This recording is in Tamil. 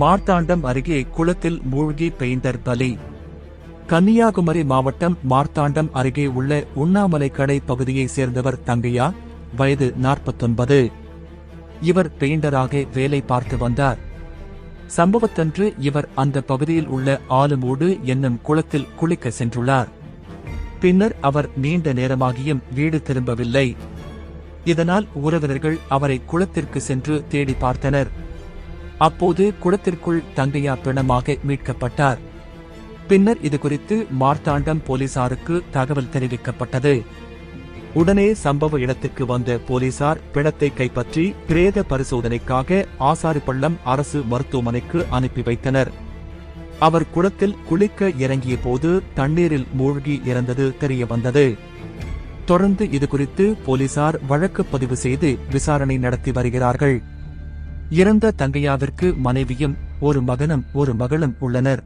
மார்த்தாண்டம் அருகே குளத்தில் மூழ்கி பெயிண்டர் பலி. கன்னியாகுமரி மாவட்டம் மார்த்தாண்டம் அருகே உள்ள உண்ணாமலை கடை பகுதியைச் சேர்ந்தவர் தங்கையா? வயது நாற்பத்தொன்பது. இவர் பெயிண்டராக வேலை பார்த்து வந்தார். சம்பவத்தன்று இவர் அந்த பகுதியில் உள்ள ஆலுமூடு என்னும் குளத்தில் குளிக்க சென்றுள்ளார். பின்னர் அவர் நீண்ட நேரமாகியும் வீடு திரும்பவில்லை. இதனால் உறவினர்கள் அவரை குளத்திற்கு சென்று தேடி பார்த்தனர். அப்போது குளத்திற்குள் தங்கையா பிணமாக மீட்கப்பட்டார். பின்னர் இது குறித்து மார்த்தாண்டம் போலீசாருக்கு தகவல் தெரிவிக்கப்பட்டது. உடனே சம்பவ இடத்திற்கு வந்த போலீசார் பிணத்தை கைப்பற்றி பிரேத பரிசோதனைக்காக ஆசாரிப்பள்ளம் அரசு மருத்துவமனைக்கு அனுப்பி வைத்தனர். அவர் குளத்தில் குளிக்க இறங்கிய போது தண்ணீரில் மூழ்கி இறந்தது தெரிய வந்தது. தொடர்ந்து இதுகுறித்து போலீசார் வழக்கு பதிவு செய்து விசாரணை நடத்தி வருகிறார்கள். இறந்த தங்கையாவிற்கு மனைவியும் ஒரு மகனும் ஒரு மகளும் உள்ளனர்.